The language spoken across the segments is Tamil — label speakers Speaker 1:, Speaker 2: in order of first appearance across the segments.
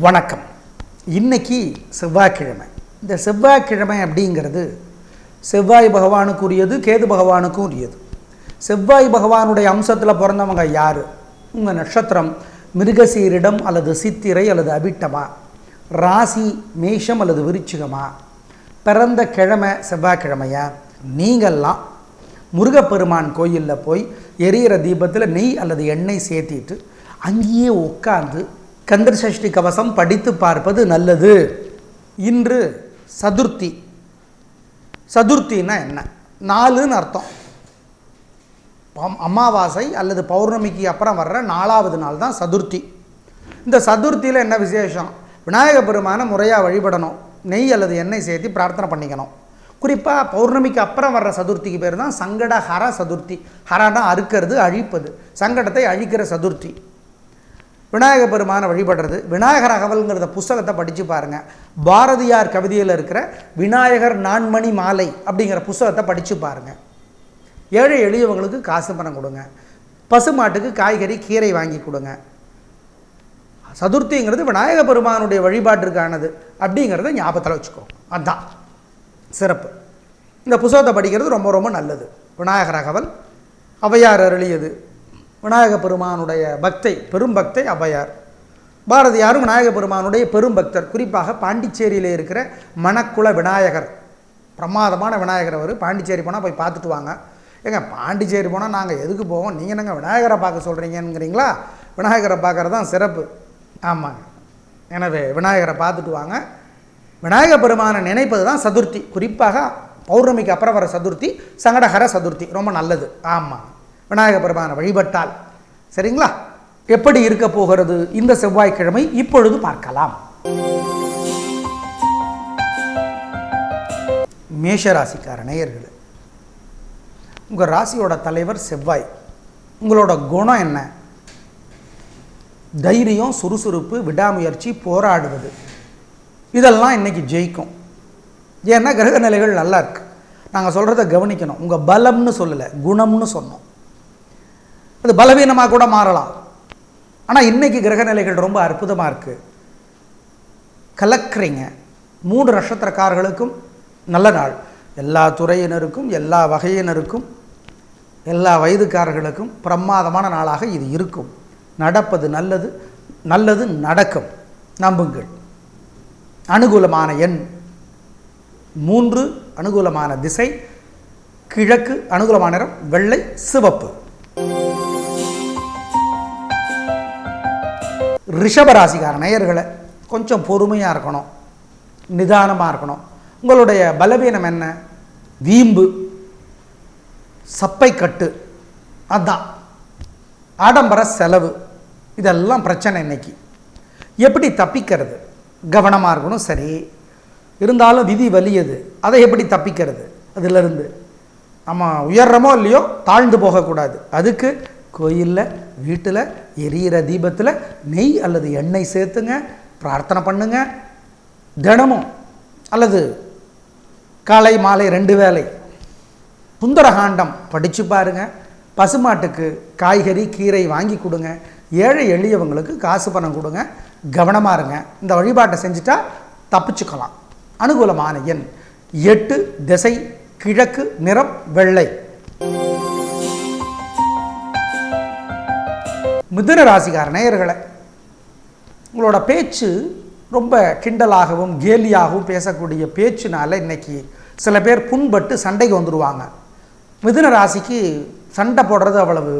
Speaker 1: வணக்கம். இன்னைக்கு செவ்வாய்க்கிழமை. இந்த செவ்வாய்க்கிழமை அப்படிங்கிறது செவ்வாய் பகவானுக்கு உரியது கேது பகவானுக்கும் உரியது செவ்வாய் பகவானுடைய அம்சத்தில் பிறந்தவங்க யார்? உங்கள் நட்சத்திரம் மிருகசீரிடம் அல்லது சித்திரை அல்லது அபிட்டமா? ராசி மேஷம் அல்லது விருச்சிகமா? பிறந்த கிழமை செவ்வாய்க்கிழமையா? நீங்கள்லாம் முருகப்பெருமான் கோயிலில் போய் எரியிற தீபத்தில் நெய் அல்லது எண்ணெய் சேர்த்திட்டு அங்கேயே உட்காந்து கந்தர் சஷ்டி கவசம் படித்து பார்ப்பது நல்லது. இன்று சதுர்த்தி. சதுர்த்தின்னா என்ன? நாலுன்னு அர்த்தம். அமாவாசை அல்லது பௌர்ணமிக்கு அப்புறம் வர்ற நாலாவது நாள் தான் சதுர்த்தி. இந்த சதுர்த்தியில் என்ன விசேஷம்? விநாயக பெருமானை முறையாக வழிபடணும். நெய் அல்லது எண்ணெய் சேர்த்து பிரார்த்தனை பண்ணிக்கணும். குறிப்பாக பௌர்ணமிக்கு அப்புறம் வர்ற சதுர்த்திக்கு பேர் தான் சங்கட ஹர சதுர்த்தி. ஹரனா அறுக்கிறது அழிப்பது. சங்கடத்தை அழிக்கிற சதுர்த்தி. விநாயக பெருமானை வழிபடுறது. விநாயகர் அகவல்ங்கிறத புஸ்தகத்தை படித்து பாருங்கள் பாரதியார் கவிதையில் இருக்கிற விநாயகர் நான்மணி மாலை அப்படிங்கிற புஸ்தகத்தை படித்து பாருங்கள் ஏழை எளியவங்களுக்கு காசு பணம் கொடுங்க. பசுமாட்டுக்கு காய்கறி கீரை வாங்கி கொடுங்க. சதுர்த்திங்கிறது விநாயக பெருமானுடைய வழிபாட்டிற்கானது அப்படிங்கிறத ஞாபகத்தில் வச்சுக்கோ. அதுதான் சிறப்பு. இந்த புஸ்தகத்தை படிக்கிறது ரொம்ப ரொம்ப நல்லது. விநாயகர் அகவல் அவையார் அருளியது. விநாயக பெருமானுடைய பக்தை பெரும் பக்தை ஔவையார் பாரதியாரும் விநாயக பெருமானுடைய பெரும் பக்தர். குறிப்பாக பாண்டிச்சேரியில் இருக்கிற மணக்குள விநாயகர். பிரமாதமான விநாயகர் அவர். பாண்டிச்சேரி போனால் போய் பார்த்துட்டு வாங்க. ஏங்க பாண்டிச்சேரி போனால் நாங்கள் எதுக்கு போவோம்? நீங்கள் என்னங்க விநாயகரை பார்க்க சொல்கிறீங்கங்கிறீங்களா விநாயகரை பார்க்குறது தான் சிறப்பு. ஆமாங்க. எனவே விநாயகரை பார்த்துட்டு வாங்க. விநாயக பெருமானை நினைப்பது தான் சதுர்த்தி. குறிப்பாக பௌர்ணமிக்கு அப்புறம் வர சதுர்த்தி சங்கடகர சதுர்த்தி. ரொம்ப நல்லது. ஆமாம் விநாயக பெருமானை வழிபட்டால். சரிங்களா? எப்படி இருக்க போகிறது? இந்த செவ்வாய்க்கிழமை இப்பொழுது பார்க்கலாம். மேஷ நேயர்கள் உங்கள் ராசியோட தலைவர் செவ்வாய். உங்களோட குணம் என்ன? தைரியம் சுறுசுறுப்பு விடாமுயற்சி போராடுவது. இதெல்லாம் இன்னைக்கு ஜெயிக்கும். ஏன்னா கிரக நிலைகள் நல்லா இருக்குது நாங்கள் சொல்கிறத கவனிக்கணும். உங்கள் பலம்னு சொல்லலை குணம்னு சொன்னோம். அது பலவீனமாக கூட மாறலாம். ஆனால் இன்றைக்கி கிரக நிலைகள் ரொம்ப அற்புதமாக இருக்குது கலக்கிறீங்க. மூன்று நட்சத்திரக்காரர்களுக்கும் நல்ல நாள். எல்லா துறையினருக்கும் எல்லா வகையினருக்கும் எல்லா வயதுக்காரர்களுக்கும் பிரமாதமான நாளாக இது இருக்கும். நடப்பது நல்லது நல்லது நடக்கும். நம்புங்கள். அனுகூலமான எண் மூன்று அனுகூலமான திசை கிழக்கு அனுகூலமான நிறம் வெள்ளை சிவப்பு. ரிஷபராசிகார நேயர்களை கொஞ்சம் பொறுமையாக இருக்கணும் நிதானமாக இருக்கணும். உங்களுடைய பலவீனம் என்ன? வீம்பு சப்பை கட்டு அதான். ஆடம்பர செலவு இதெல்லாம் பிரச்சனை இன்னைக்கு. எப்படி தப்பிக்கிறது? கவனமாக இருக்கணும் சரி. இருந்தாலும் விதி வலியது அதை எப்படி தப்பிக்கிறது? அதிலிருந்து நம்ம உயர்றமோ இல்லையோ தாழ்ந்து போகக்கூடாது. அதுக்கு கோயிலில் வீட்டில் எரியிற தீபத்தில் நெய் அல்லது எண்ணெய் சேர்த்துங்க பிரார்த்தனை பண்ணுங்க. தினமும் அல்லது காலை மாலை ரெண்டு வேளை சுந்தரகாண்டம் படித்து பாருங்க. பசுமாட்டுக்கு காய்கறி கீரை வாங்கி கொடுங்க. ஏழை எளியவங்களுக்கு காசு பணம் கொடுங்க. கவனமாக இருங்க. இந்த வழிபாட்டை செஞ்சுட்டா தப்பிச்சுக்கலாம். அனுகூலமான எண் எட்டு திசை கிழக்கு நிறம் வெள்ளை. மிதுன ராசிகார நேயர்களை உங்களோட பேச்சு ரொம்ப கிண்டலாகவும் கேலியாகவும் பேசக்கூடிய பேச்சுனால இன்னைக்கு சில பேர் புண்பட்டு சண்டைக்கு வந்துடுவாங்க மிதுன ராசிக்கு சண்டை போடுறது அவ்வளவு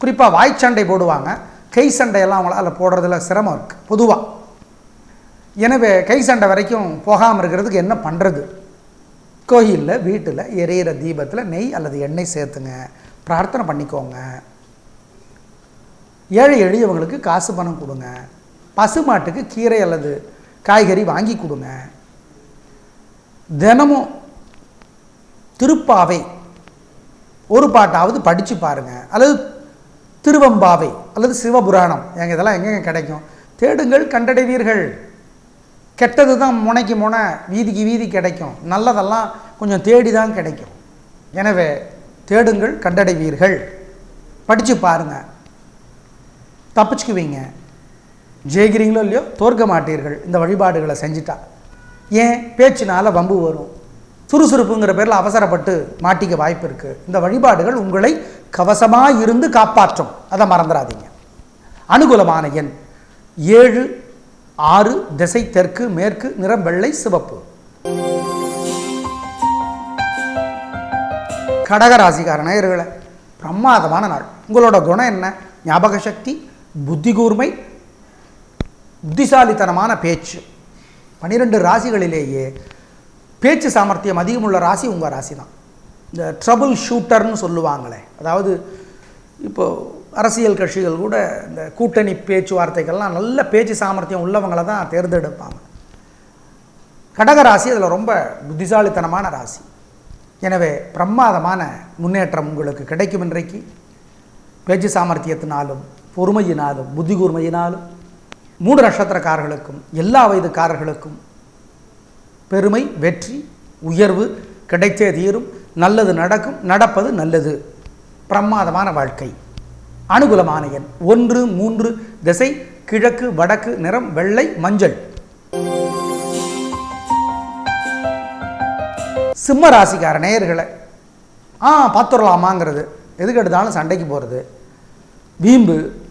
Speaker 1: குறிப்பாக வாய்ச்சண்டை போடுவாங்க. கை சண்டையெல்லாம் அவங்களால போடுறதுல சிரமம் இருக்குது பொதுவாக எனவே கை சண்டை வரைக்கும் போகாமல் இருக்கிறதுக்கு என்ன பண்ணுறது கோயிலில் வீட்டில் எரியிற தீபத்தில் நெய் அல்லது எண்ணெய் சேர்த்துங்க பிரார்த்தனை பண்ணிக்கோங்க. ஏழை எளியவங்களுக்கு காசு பணம் கொடுங்க. பசுமாட்டுக்கு கீரை அல்லது காய்கறி வாங்கி கொடுங்க. தினமும் திருப்பாவை ஒரு பாட்டாவது படித்து பாருங்கள் அல்லது திருவம்பாவை அல்லது சிவபுராணம். எங்கள் இதெல்லாம் எங்கெங்க கிடைக்கும்? தேடுங்கள் கண்டடைவீர்கள். கெட்டது தான் முனைக்கு முனை வீதிக்கு வீதி கிடைக்கும். நல்லதெல்லாம் கொஞ்சம் தேடி தான் கிடைக்கும். எனவே தேடுங்கள் கண்டடைவீர்கள். படித்து பாருங்கள் தப்பிச்சுக்குவீங்க. ஜெயிக்கிறீங்களோ இல்லையோ தோற்க மாட்டீர்கள். இந்த வழிபாடுகளை செஞ்சுட்டா. ஏன்? பேச்சினால் வம்பு வரும். சுறுசுறுப்புங்கிற பேரில் அவசரப்பட்டு மாட்டிக்க வாய்ப்பு இருக்குது இந்த வழிபாடுகள் உங்களை கவசமாக இருந்து காப்பாற்றும். அதை மறந்துடாதீங்க. அனுகூலமான எண் ஏழு ஆறு திசை தெற்கு மேற்கு நிறம் வெள்ளை சிவப்பு. கடகராசிக்கார நேயர்களை பிரமாதமான நாள். உங்களோட குணம் என்ன? ஞாபக சக்தி? புத்தி கூர்மை புத்திசாலித்தனமான பேச்சு. பன்னிரெண்டு ராசிகளிலேயே பேச்சு சாமர்த்தியம் அதிகமுள்ள ராசி உங்கள் ராசி தான் இந்த ட்ரபுள் ஷூட்டர்னு சொல்லுவாங்களே அதாவது இப்போது அரசியல் கட்சிகள் கூட இந்த கூட்டணி பேச்சுவார்த்தைகள்லாம் நல்ல பேச்சு சாமர்த்தியம் உள்ளவங்களை தான் தேர்ந்தெடுப்பாங்க. கடகராசி அதில் ரொம்ப புத்திசாலித்தனமான ராசி. எனவே பிரமாதமான முன்னேற்றம் உங்களுக்கு கிடைக்கும் இன்றைக்கு. பேச்சு சாமர்த்தியத்தினாலும் பொறுமையினாலும் புத்தி கூர்மையினாலும் மூன்று நட்சத்திரக்காரர்களுக்கும் எல்லா வயதுக்காரர்களுக்கும் பெருமை வெற்றி உயர்வு கிடைத்தே தீரும். நல்லது நடக்கும் நடப்பது நல்லது. பிரமாதமான வாழ்க்கை. அனுகூலமான எண். ஒன்று மூன்று திசை கிழக்கு வடக்கு நிறம் வெள்ளை மஞ்சள். சிம்ம ராசிக்கார நேயர்களை ஆ பார்த்துடலாமாங்கிறது. எதுக்கு எடுத்தாலும் சண்டைக்கு போகிறது வீம்பு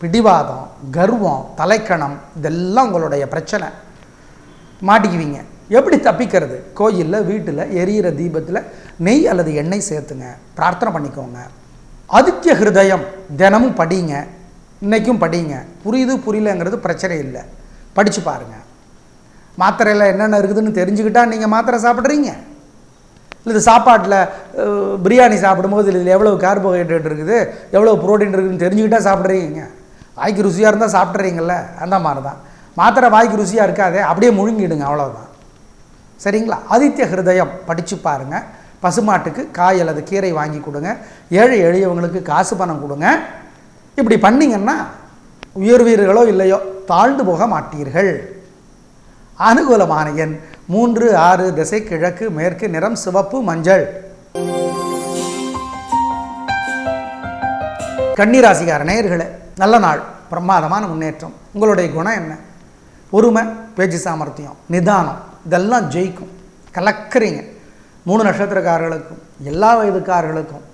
Speaker 1: பிடிவாதம் கர்வம் தலைக்கணம் இதெல்லாம் உங்களுடைய பிரச்சனை. மாட்டிக்குவீங்க. எப்படி தப்பிக்கிறது? கோயிலில் வீட்டில் எரியிற தீபத்தில் நெய் அல்லது எண்ணெய் சேர்த்துங்க. பிரார்த்தனை பண்ணிக்கோங்க. ஆதித்ய ஹிருதயம் தினமும் படிங்க. இன்றைக்கும் படிங்க. புரியுது புரியலங்கிறது பிரச்சனை இல்லை. படித்து பாருங்கள் மாத்திரையில் என்னென்ன இருக்குதுன்னு தெரிஞ்சுக்கிட்டால் நீங்கள் மாத்திரை சாப்பிட்றீங்க? இல்லை சாப்பாட்டில் பிரியாணி சாப்பிடும்போது இதில் எவ்வளோ கார்போஹைட்ரேட் இருக்குது எவ்வளோ புரோட்டீன் இருக்குதுன்னு தெரிஞ்சுக்கிட்டா சாப்பிட்றீங்க? வாய்க்கு ருசியாக இருந்தால் சாப்பிட்றீங்கள அந்த மாதிரி தான் மாத்திரை வாய்க்கு ருசியாக இருக்காதே அப்படியே முழுங்கிடுங்க அவ்வளோதான் சரிங்களா? ஆதித்ய ஹிருதயம் படித்து பாருங்கள் பசுமாட்டுக்கு காய் அல்லது கீரை வாங்கி கொடுங்க. ஏழை எளியவங்களுக்கு காசு பணம் கொடுங்க. இப்படி பண்ணீங்கன்னா உயர்வீர்களோ இல்லையோ தாழ்ந்து போக மாட்டீர்கள். அனுகூலமான எண் மூன்று ஆறு திசை கிழக்கு மேற்கு நிறம் சிவப்பு மஞ்சள். கன்னிராசிகார நேயர்களே நல்ல நாள் பிரமாதமான முன்னேற்றம். உங்களுடைய குணம் என்ன? பொறுமை பேச்சு சாமர்த்தியம் நிதானம் இதெல்லாம் ஜெயிக்கும். கலக்கிறீங்க. மூணு நட்சத்திரக்காரர்களுக்கும் எல்லா வயதுக்காரர்களுக்கும்.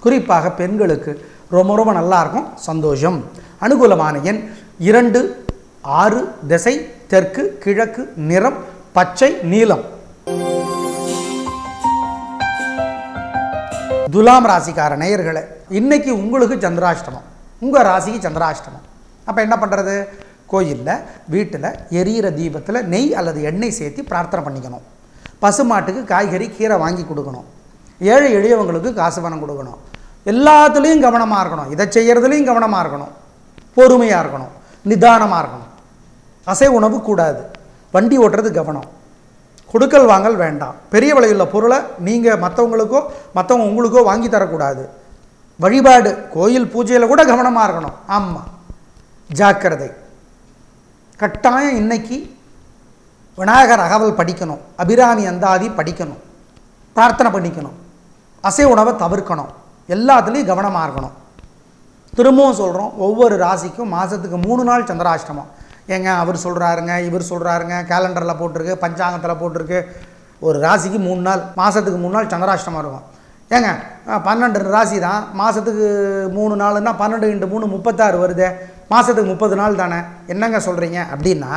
Speaker 1: குறிப்பாக பெண்களுக்கு ரொம்ப ரொம்ப நல்லா இருக்கும். சந்தோஷம். அனுகூலமான எண் இரண்டு ஆறு திசை தெற்கு கிழக்கு நிறம் பச்சை நீலம். துலாம் ராசிக்கார நேயர்களை இன்னைக்கு உங்களுக்கு சந்திராஷ்டமம். உங்கள் ராசிக்கு சந்திராஷ்டமம். அப்போ என்ன பண்ணுறது கோயிலில் வீட்டில் எரியிற தீபத்தில் நெய் அல்லது எண்ணெய் சேர்த்து பிரார்த்தனை பண்ணிக்கணும். பசுமாட்டுக்கு காய்கறி கீரை வாங்கி கொடுக்கணும். ஏழை எளியவங்களுக்கு காசு பணம் கொடுக்கணும். எல்லாத்துலேயும் கவனமாக இருக்கணும். இதை செய்கிறதுலையும் கவனமாக இருக்கணும். பொறுமையாக இருக்கணும். நிதானமாக இருக்கணும். அசை உணவு கூடாது. வண்டி ஓட்டுறது கவனம். கொடுக்கல் வாங்கல் வேண்டாம். பெரிய விலையுள்ள பொருளை நீங்கள் மற்றவங்களுக்கோ மற்றவங்க உங்களுக்கோ வாங்கி தரக்கூடாது. வழிபாடு கோயில் பூஜையில் கூட கவனமாக இருக்கணும். ஆமாம் ஜாக்கிரதை. கட்டாயம் இன்னைக்கு விநாயகர் அகவல் படிக்கணும். அபிராமி அந்தாதி படிக்கணும். பிரார்த்தனை பண்ணிக்கணும். அசை உணவை தவிர்க்கணும். எல்லாத்துலேயும் கவனமாக இருக்கணும். திரும்பவும் சொல்கிறோம் ஒவ்வொரு ராசிக்கும் மாதத்துக்கு மூணு நாள் சந்திராஷ்டமம். ஏங்க அவர் சொல்கிறாருங்க இவர் சொல்கிறாருங்க கேலண்டரில் போட்டிருக்கு பஞ்சாங்கத்தில் போட்டிருக்கு. ஒரு ராசிக்கு மூணு நாள் மாதத்துக்கு மூணு நாள் சந்திராஷ்டமம் இருக்கும். ஏங்க பன்னெண்டு ராசி தான். மாதத்துக்கு மூணு நாளுன்னா பன்னெண்டு இன்ட்டு மூணு முப்பத்தாறு வருதே. மாதத்துக்கு முப்பது நாள் தானே. என்னங்க சொல்கிறீங்க அப்படின்னா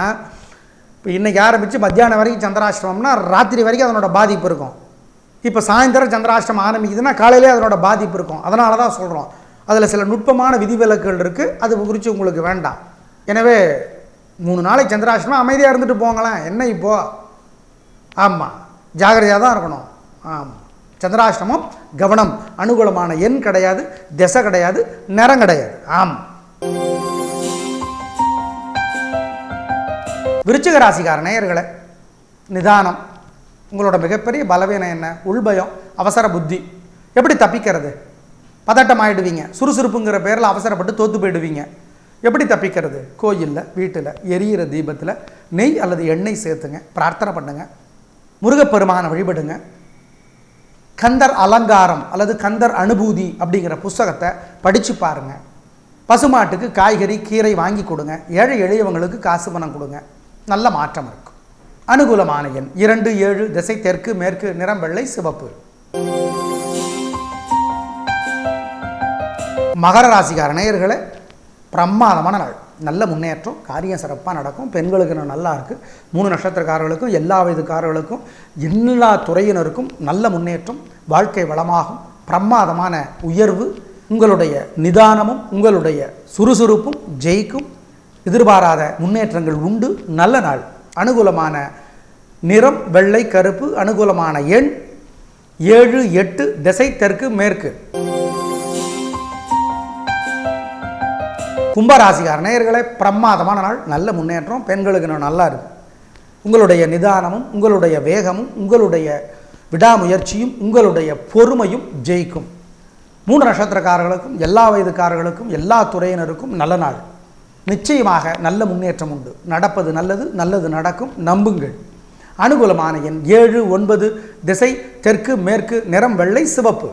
Speaker 1: இப்போ இன்றைக்கி ஆரம்பித்து மத்தியானம் வரைக்கும் சந்திராஷ்டமம்னா ராத்திரி வரைக்கும் அதனோட பாதிப்பு இருக்கும். இப்போ சாயந்தரம் சந்திராஷ்டமம் ஆரம்பிக்குதுன்னா காலையிலே அதனோட பாதிப்பு இருக்கும். அதனால தான் சொல்கிறோம் அதில் சில நுட்பமான விதிவிலக்குகள் இருக்குது அது குறித்து உங்களுக்கு வேண்டாம். எனவே மூணு நாளைக்கு சந்திராஷ்டிரமாக அமைதியாக இருந்துட்டு போங்களேன். என்ன இப்போது ஆமாம் ஜாகிரதையாக தான் இருக்கணும். ஆமாம் சந்திராஷ்டமம் கவனம் அனுகூலமான எண் கிடையாது திசை கிடையாது நிறம் கிடையாது. ஆம். விருச்சிக ராசிக்கார நேயர்களை நிதானம். உங்களோட மிகப்பெரிய பலவீனம் என்ன? உள்பயம் அவசர புத்தி. எப்படி தப்பிக்கிறது? பதட்டம் ஆயிடுவீங்க. சுறுசுறுப்புங்கிற பேரில் அவசரப்பட்டு தோத்து போயிடுவீங்க. எப்படி தப்பிக்கிறது? கோயிலில் வீட்டில் எரியிற தீபத்தில் நெய் அல்லது எண்ணெய் சேர்த்துங்க பிரார்த்தனை பண்ணுங்கள் முருகப்பெருமானை வழிபடுங்க. கந்தர் அலங்காரம் அல்லது கந்தர் அனுபூதி அப்படிங்கிற புஸ்தகத்தை படித்து பாருங்கள் பசுமாட்டுக்கு காய்கறி கீரை வாங்கி கொடுங்க. ஏழை எளியவங்களுக்கு காசு பணம் கொடுங்க. நல்ல மாற்றம் இருக்கும். அனுகூலமான எண் இரண்டு ஏழு திசை தெற்கு மேற்கு நிறம் வெள்ளை சிவப்பு. மகர ராசிக்கார நேயர்களே பிரமாதமான நாள். நல்ல முன்னேற்றம் காரியம் சிறப்பாக நடக்கும். பெண்களுக்கு இன்னும் நல்லா இருக்குது மூணு நட்சத்திரக்காரர்களுக்கும் எல்லா வயதுக்காரர்களுக்கும் எல்லா துறையினருக்கும் நல்ல முன்னேற்றம் வாழ்க்கை வளமாகும் பிரமாதமான உயர்வு உங்களுடைய நிதானமும் உங்களுடைய சுறுசுறுப்பும் ஜெயிக்கும். எதிர்பாராத முன்னேற்றங்கள் உண்டு. நல்ல நாள். அனுகூலமான நிறம் வெள்ளை கருப்பு அனுகூலமான எண் ஏழு எட்டு திசை தெற்கு மேற்கு. கும்பராசிகார நேயர்களே பிரமாதமான நாள் நல்ல முன்னேற்றம் பெண்களுக்கு இன்னும் நல்லா இருக்கும் உங்களுடைய நிதானமும் உங்களுடைய வேகமும் உங்களுடைய விடாமுயற்சியும் உங்களுடைய பொறுமையும் ஜெயிக்கும். மூன்று நட்சத்திரக்காரர்களுக்கும் எல்லா வயதுக்காரர்களுக்கும் எல்லா துறையினருக்கும் நல்ல நாள். நிச்சயமாக நல்ல முன்னேற்றம் உண்டு. நடப்பது நல்லது நல்லது நடக்கும். நம்புங்கள். அனுகூலமான எண் ஏழு ஒன்பது திசை தெற்கு மேற்கு நிறம் வெள்ளை சிவப்பு.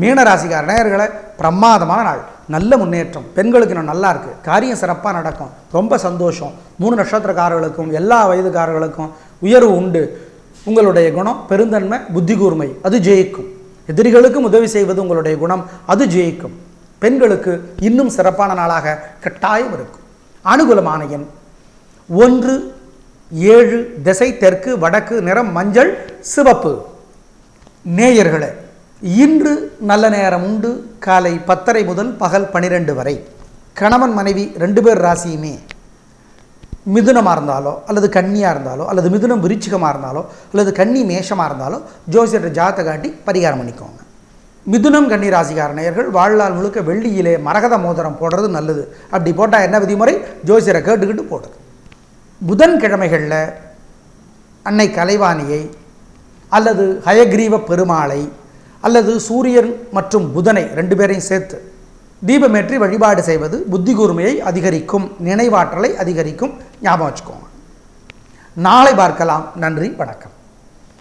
Speaker 1: மீனராசிக்கார நேயர்களை பிரமாதமான நாள். நல்ல முன்னேற்றம். பெண்களுக்கு இன்னும் நல்லா இருக்குது காரியம் சிறப்பாக நடக்கும். ரொம்ப சந்தோஷம். மூணு நட்சத்திரக்காரர்களுக்கும் எல்லா வயதுக்காரர்களுக்கும் உயர்வு உண்டு. உங்களுடைய குணம் பெருந்தன்மை புத்தி கூர்மை அது ஜெயிக்கும். எதிரிகளுக்கும் உதவி செய்வது உங்களுடைய குணம் அது ஜெயிக்கும். பெண்களுக்கு இன்னும் சிறப்பான நாளாக கட்டாயம் இருக்கும். அனுகூலமான எண். ஒன்று ஏழு திசை தெற்கு வடக்கு நிறம் மஞ்சள் சிவப்பு. நேயர்களே இன்று நல்ல நேரம் உண்டு. காலை பத்தரை முதல் பகல் பனிரெண்டு வரை. கணவன் மனைவி ரெண்டு பேர் ராசியுமே. மிதுனமாக இருந்தாலோ அல்லது கன்னியாக இருந்தாலோ அல்லது மிதுனம் விருச்சிகமாக இருந்தாலோ அல்லது கன்னி மேஷமாக இருந்தாலோ ஜோசியர் ஜாத்தை காட்டி பரிகாரம் பண்ணிக்கோங்க. மிதுனம் கன்னி ராசிகார நேயர்கள் வாழ்நாள் முழுக்க வெள்ளியிலே மரகத மோதிரம் போடுறது நல்லது. அப்படி போட்டால் என்ன விதிமுறை? ஜோசியரை கேட்டுக்கிட்டு போடுறது புதன்கிழமைகளில் அன்னை கலைவாணியை அல்லது ஹயக்ரீவ பெருமாளை அல்லது சூரியன் மற்றும் புதனை ரெண்டு பேரையும் சேர்த்து தீபமேற்றி வழிபாடு செய்வது புத்தி கூர்மையை அதிகரிக்கும் நினைவாற்றலை அதிகரிக்கும். ஞாபகம் வச்சுக்கோங்க. நாளை பார்க்கலாம். நன்றி வணக்கம்.